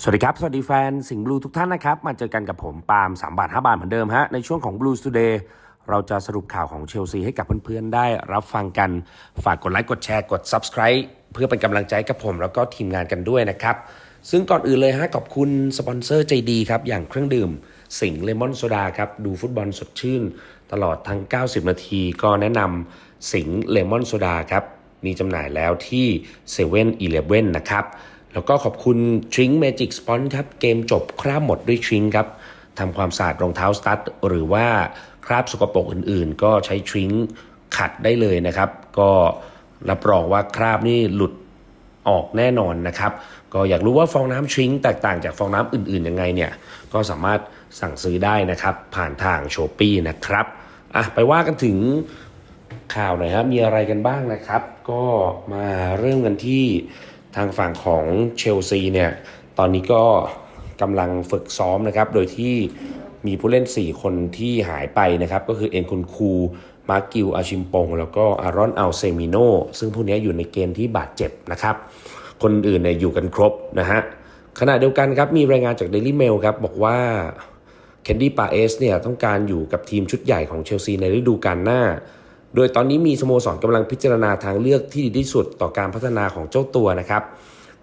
สวัสดีครับ สวัสดีแฟนสิงห์บลูทุกท่านนะครับ มาเจอกันกับผมปาล์ม3บาท 5 บาทเหมือนเดิมฮะ ในช่วงของ Blue Today เราจะสรุปข่าวของเชลซีให้กับเพื่อนๆ ได้รับฟังกัน ฝากกดไลค์ กดแชร์ กด Subscribe เพื่อเป็นกำลังใจกับผม แล้วก็ทีมงานกันด้วยนะครับ ซึ่งก่อนอื่นเลยฮะ ขอบคุณสปอนเซอร์ใจดีครับ อย่างเครื่องดื่มสิงห์เลมอนโซดาครับ ดูฟุตบอลสดชื่น ตลอดทั้ง 90 นาที ก็แนะนำสิงห์เลมอนโซดาครับ มีจำหน่ายแล้วที่7 e เ e ่ e อนะครับ แล้วก็ขอบคุณทริง Magic Spon ครับ เกมจบคราบหมดด้วยทริงครับทำความสะอาดรองเท้าสตั๊ดหรือว่าคราบสกปรกอื่นๆ ก็ใช้ทริงขัดได้เลยนะครับ ก็รับรองว่าคราบนี่หลุดออกแน่นอนนะครับ ก็อยากรู้ว่าฟองน้ำทริงแตกต่างจากฟองน้ำอื่นๆยังไงเนี่ย ก็สามารถสั่งซื้อได้นะครับ ผ่านทางโชปี้นะครับอะไปว่ากันถึงข่าวหน่อยครับมีอะไรกันบ้างนะครับ ก็มาเริ่มกันที่ ทางฝั่งของเชลซีเนี่ยตอนนี้ก็กำลังฝึกซ้อมนะครับโดยที่มีผู้เล่น 4 คนที่หายไปนะครับ ก็คือเอ็นคุนคูมาร์กิวอาชิมปง แล้วก็อารอนอัลเซมิโนซึ่งพวกนี้อยู่ในเกณฑ์ที่บาดเจ็บนะครับ คนอื่นเนี่ยอยู่กันครบนะฮะขณะเดียวกันครับมีรายงานจาก Daily Mail ครับบอกว่าเคนดี้ปาเอสเนี่ยต้องการอยู่กับทีมชุดใหญ่ของเชลซีในฤดูกาลหน้า โดยตอนนี้มีสโมสรกำลังพิจารณาทางเลือกที่ดีที่สุดต่อการพัฒนาของเจ้าตัวนะครับ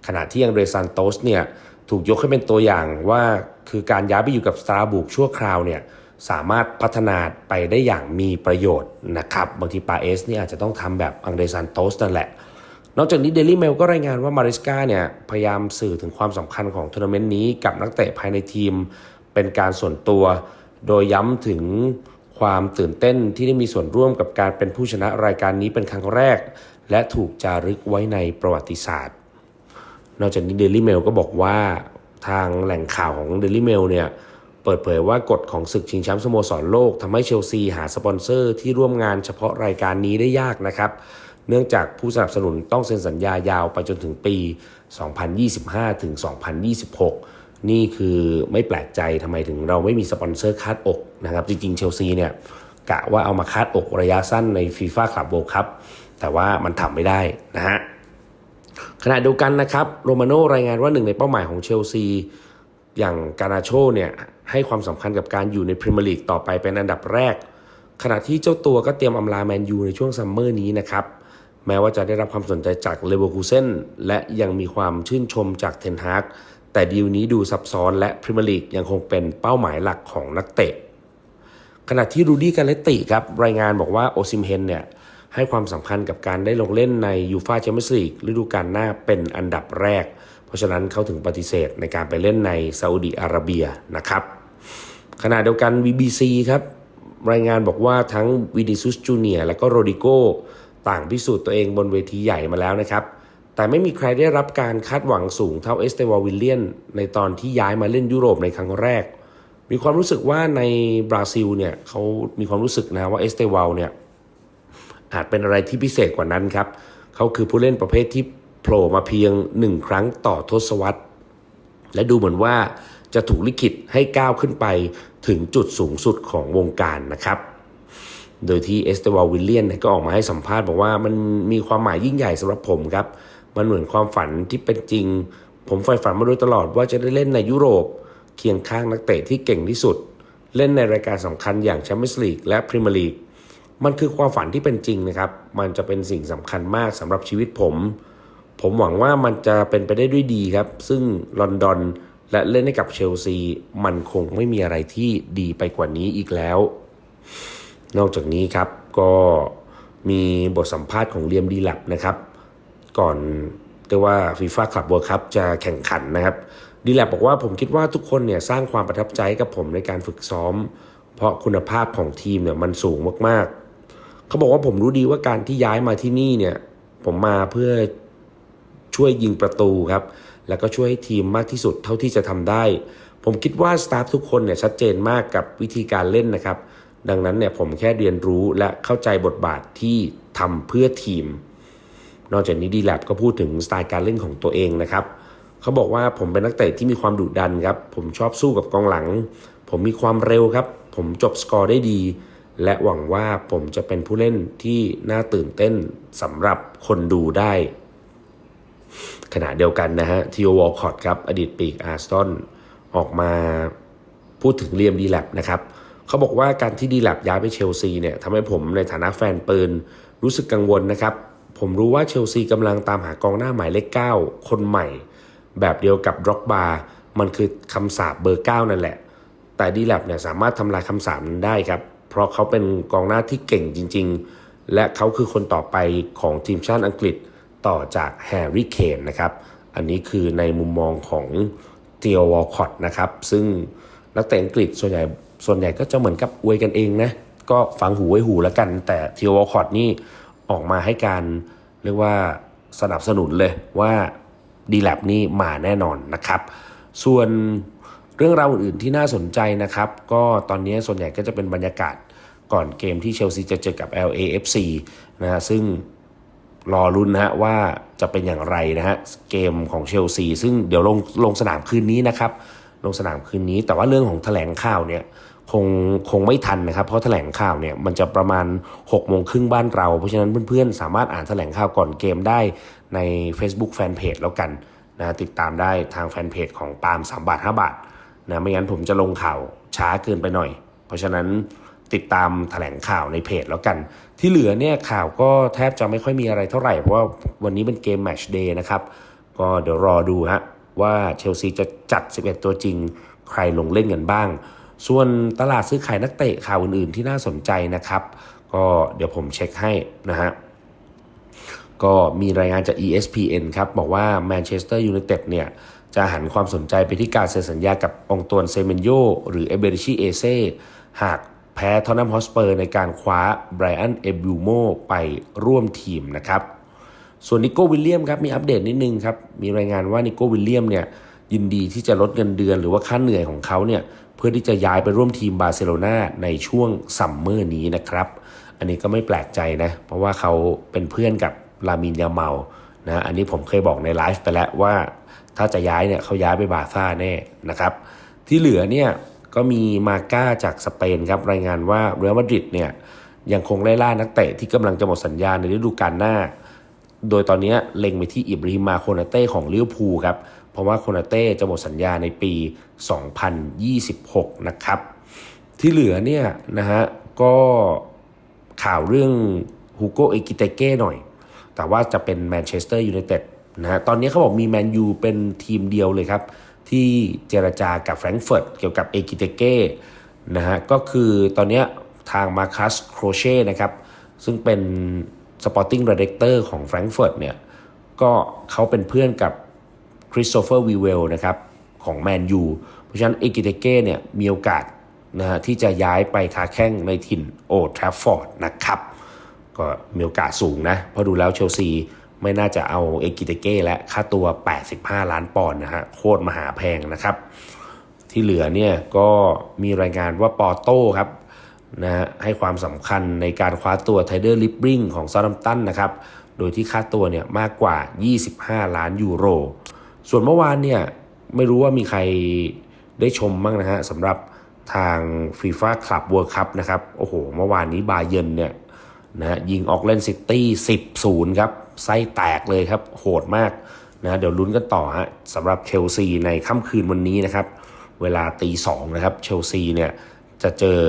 ขณะที่อังเดรซานโตสเนี่ยถูกยกให้เป็นตัวอย่างว่าคือการย้ายไปอยู่กับสตาร์บุกชั่วคราวเนี่ยสามารถพัฒนาไปได้อย่างมีประโยชน์นะครับบางทีปาเอสเนี่ยอาจจะต้องทำแบบอังเดรซานโตสนั่นแหละ นอกจากนี้เดลี่เมลก็รายงานว่ามาริสกาเนี่ยพยายามสื่อถึงความสำคัญของทัวร์นาเมนต์นี้กับนักเตะภายในทีมเป็นการส่วนตัว โดยย้ำถึง ความตื่นเต้นที่ได้มีส่วนร่วมกับการเป็นผู้ชนะรายการนี้เป็นครั้งแรก และถูกจารึกไว้ในประวัติศาสตร์ นอกจากนี้เดลี่เมลก็บอกว่าทางแหล่งข่าวของเดลี่เมลเนี่ยเปิดเผยว่ากฎของศึกชิงแชมป์สโมสรโลกทำให้เชลซีหาสปอนเซอร์ที่ร่วมงานเฉพาะรายการนี้ได้ยากนะครับ เนื่องจากผู้สนับสนุนต้องเซ็นสัญญายาวไปจนถึงปี 2025 ถึง 2026 นี่คือไม่แปลกใจทำไมถึงเราไม่มีสปอนเซอร์คาดอกนะครับจริงๆเชลซีเนี่ยกะว่าเอามาคาดอกระยะสั้นในฟีฟ่าคลับโวลคัพแต่ว่ามันทำไม่ได้นะฮะขณะเดียวกันนะครับโรมาโน่รายงานว่าหนึ่งในเป้าหมายของเชลซีอย่างการาโชเนี่ยให้ความสำคัญกับการอยู่ในพรีเมียร์ลีกต่อไปเป็นอันดับแรก ขณะที่เจ้าตัวก็เตรียมอำลาแมนยูในช่วงซัมเมอร์นี้นะครับ แม้ว่าจะได้รับความสนใจจากเลเวอร์คูเซนและยังมีความชื่นชมจากเทนฮาก แต่ดีลนี้ดูซับซ้อนและพรีเมียร์ลีกยังคงเป็นเป้าหมายหลักของนักเตะ ขณะที่รูดี้กาเลตติครับรายงานบอกว่าโอซิมเฮนเนี่ยให้ความสำคัญกับการได้ลงเล่นในยูฟาแชมเปี้ยนส์ลีกฤดูกาลหน้าเป็นอันดับแรก เพราะฉะนั้นเขาถึงปฏิเสธในการไปเล่นในซาอุดีอาระเบียนะครับขณะเดียวกัน BBC ครับรายงานบอกว่าทั้งวินิซุสจูเนียและก็โรดิโกต่างพิสูจน์ตัวเองบนเวทีใหญ่มาแล้วนะครับ แต่ไม่มีใครได้รับการคาดหวังสูงเท่าเอสเตวาวิลเลียนในตอนที่ย้ายมาเล่นยุโรปในครั้งแรก มีความรู้สึกว่าในบราซิลเนี่ยเขามีความรู้สึกนะว่าเอสเตวาลเนี่ยอาจเป็นอะไรที่พิเศษกว่านั้นครับ เขาคือผู้เล่นประเภทที่โผล่มาเพียงหนึ่งครั้งต่อทศวรรษ และดูเหมือนว่าจะถูกลิขิตให้ก้าวขึ้นไปถึงจุดสูงสุดของวงการนะครับ โดยที่เอสเตวาลวิลเลียนก็ออกมาให้สัมภาษณ์บอกว่ามันมีความหมายยิ่งใหญ่สำหรับผมครับ มันเหมือนความฝันที่เป็นจริง ผมใฝ่ฝันมาโดยตลอดว่าจะได้เล่นในยุโรป เคียงข้างนักเตะที่เก่งที่สุด เล่นในรายการสำคัญอย่างแชมเปี้ยนส์ลีกและพรีเมียร์ลีกมันคือความฝันที่เป็นจริงนะครับ มันจะเป็นสิ่งสำคัญมากสำหรับชีวิตผม ผมหวังว่ามันจะเป็นไปได้ด้วยดีครับ ซึ่งลอนดอนและเล่นให้กับเชลซี มันคงไม่มีอะไรที่ดีไปกว่านี้อีกแล้ว นอกจากนี้ครับก็มีบทสัมภาษณ์ของเลียมดีแลบนะครับ ก่อนเรียกว่าฟีฟ่าคลับเวิร์คัพจะแข่งขันนะครับ ดีแลบบอกว่าผมคิดว่าทุกคนเนี่ยสร้างความประทับใจกับผมในการฝึกซ้อม เพราะคุณภาพของทีมเนี่ยมันสูงมากๆ เขาบอกว่าผมรู้ดีว่าการที่ย้ายมาที่นี่เนี่ยผมมาเพื่อช่วยยิงประตูครับ แล้วก็ช่วยให้ทีมมากที่สุดเท่าที่จะทำได้ ผมคิดว่าสตาฟทุกคนเนี่ยชัดเจนมากกับวิธีการเล่นนะครับ ดังนั้นเนี่ยผมแค่เรียนรู้และเข้าใจบทบาทที่ทำเพื่อทีม นอกจากนี้ดีแลบก็พูดถึงสไตล์การเล่นของตัวเองนะครับเขาบอกว่าผมเป็นนักเตะที่มีความดุดันครับ ผมชอบสู้กับกองหลัง ผมมีความเร็วครับ ผมจบสกอร์ได้ดี และหวังว่าผมจะเป็นผู้เล่นที่น่าตื่นเต้นสำหรับคนดูได้ ขณะเดียวกันนะฮะทีโอวอลคอตครับอดีตปีกอาร์สตันออกมาพูดถึงเลียมดีแลบนะครับเขาบอกว่าการที่ดีแลบย้ายไปเชลซีเนี่ยทำให้ผมในฐานะแฟนปืนรู้สึกกังวลนะครับ ผมรู้ว่าเชลซีกำลังตามหากองหน้าหมายเลข9คนใหม่ แบบเดียวกับด็อกบาร์มันคือคำสาปเบอร์ 9 นั่นแหละ แต่ดีแลบเนี่ยสามารถทำลายคำสาปนั้นได้ครับ เพราะเขาเป็นกองหน้าที่เก่งจริง ๆ และเขาคือคนต่อไปของทีมชาติอังกฤษต่อจากแฮร์รี่เคนนะครับ อันนี้คือในมุมมองของเทียวอลคอตนะครับ ซึ่งนักเตะอังกฤษส่วนใหญ่ส่วนใหญ่ก็จะเหมือนกับอวยกันเองนะ ก็ฟังหูไว้หูแล้วกัน แต่เทียวอลคอตนี่ ออกมาให้การเรียกว่าสนับสนุนเลยว่าดีแลบนี่มาแน่นอนนะครับ ส่วนเรื่องราวอื่นๆที่น่าสนใจนะครับ ก็ตอนนี้ส่วนใหญ่ก็จะเป็นบรรยากาศก่อนเกมที่เชลซีจะเจอกับ LAFC นะฮะซึ่งรอรุ้นนะฮะว่าจะเป็นอย่างไรนะฮะเกมของเชลซีซึ่งเดี๋ยวลงลงสนามคืนนี้นะครับ ลงสนามคืนนี้แต่ว่าเรื่องของแถลงข่าวเนี่ย คงคงไม่ทันนะครับ เพราะแถลงข่าวเนี่ยมันจะประมาณ6โมงครึ่งบ้านเรา เพราะฉะนั้นเพื่อนๆ สามารถอ่านแถลงข่าวก่อนเกมได้ใน Facebook Fanpage แล้วกันนะติดตามได้ทางแฟนเพจของปาล์ม3บาท5บาทนะไม่งั้นผมจะลงข่าวช้าเกินไปหน่อย เพราะฉะนั้นติดตามแถลงข่าวในเพจแล้วกัน ที่เหลือเนี่ยข่าวก็แทบจะไม่ค่อยมีอะไรเท่าไหร่ เพราะว่าวันนี้เป็นเกมแมชเดย์นะครับ ก็เดี๋ยวรอดูฮะว่าเชลซีจะจัด 11 ตัวจริง ใครลงเล่นกันบ้าง ส่วนตลาดซื้อขายนักเตะข่าวอื่นๆที่น่าสนใจนะครับ ก็เดี๋ยวผมเช็คให้นะฮะก็มีรายงานจาก ESPN ครับ บอกว่าแมนเชสเตอร์ยูไนเต็ดเนี่ย จะหันความสนใจไปที่การเซ็นสัญญากับองตวนเซเมนโยหรือเอเบริชิเอเซหากแพ้ทอนนัมฮอสเปอร์ในการคว้าไบรอันเอบิวโมไปร่วมทีมนะครับ ส่วนนิโก้วิลเลียมครับ มีอัปเดตนิดนึงครับ มีรายงานว่านิโก้วิลเลียมเนี่ยยินดีที่จะลดเงินเดือนหรือว่าค่าเหนื่อยของเขาเนี่ย พื่อที่จะย้ายไปร่วมทีมบาร์เซโลนาในช่วงซัมเมอร์นี้นะครับ อันนี้ก็ไม่แปลกใจนะ เพราะว่าเขาเป็นเพื่อนกับลามินยาเมานะอันนี้ผมเคยบอกในไลฟ์ไปแล้วว่า ถ้าจะย้ายเนี่ยเขาย้ายไปบาซ่าแน่นะครับที่เหลือเนี่ยก็มีมาก้าจากสเปนครับรายงานว่าเรอัลมาดริดเนี่ยยังคงไล่ล่านักเตะที่กำลังจะหมดสัญญาในฤดูกาลหน้า โดยตอนนี้เล็งไปที่อิบราฮิมาโคนาเต้ของลิเวอร์พูลครับ เพราะว่าโคนาเต้จะหมดสัญญาในปี 2026 นะครับ ที่เหลือเนี่ยนะฮะก็ข่าวเรื่องฮูโกเอกิเตเก้หน่อย แต่ว่าจะเป็นแมนเชสเตอร์ยูไนเต็ดนะฮะตอนนี้เขาบอกมีแมนยูเป็นทีมเดียวเลยครับ ที่เจรจากับแฟรงก์เฟิร์ตเกี่ยวกับเอกิเตเก้นะฮะก็คือตอนนี้ทางมาคัสโครเช่นะครับ ซึ่งเป็น Sporting Director ของแฟรงก์เฟิร์ตเนี่ยก็เขาเป็นเพื่อนกับ คริสโตเฟอร์วีเวลนะครับของแมนยูเพราะฉะนั้นเอกิเตเก้เนี่ยมีโอกาสนะฮะที่จะย้ายไปคาแข้งในถิ่นโอทราฟฟอร์ดนะครับ ก็มีโอกาสสูงนะ เพราะดูแล้วเชลซีไม่น่าจะเอาเอกิเตเก้และค่าตัว 85 ล้านปอนด์นะฮะโคตรมหาแพงนะครับ ที่เหลือเนี่ยก็มีรายงานว่าปอโต้ครับนะฮะให้ความสำคัญในการคว้าตัวไทเดอร์ลิปริงของซาดัมตันนะครับ โดยที่ค่าตัวเนี่ยมากกว่า 25 ล้านยูโร ส่วนเมื่อวานเนี่ยไม่รู้ว่ามีใครได้ชมบ้างนะฮะสำหรับทางฟีฟ่าคลับเวิร์คัพนะครับโอ้โห เมื่อวานนี้บาเยนเนี่ยนะฮะยิงออกเลนซิตี้10 0ครับไส้แตกเลยครับ โหดมากนะเดี๋ยวลุ้นกันต่อฮะสำหรับเชลซีในค่ำคืนวันนี้นะครับ เวลาตีสองนะครับเชลซีเนี่ยจะเจอ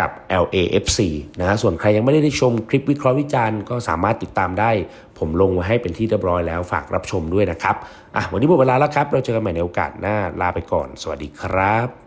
กับ LAFC นะส่วนใครยังไม่ได้ชมคลิปวิเคราะห์วิจารณ์ก็สามารถติดตามได้ ผมลงไว้ให้เป็นที่เรียบร้อยแล้วฝากรับชมด้วยนะครับอะวันนี้หมดเวลาแล้วครับ เราเจอกันใหม่ในโอกาสหน้าลาไปก่อน สวัสดีครับ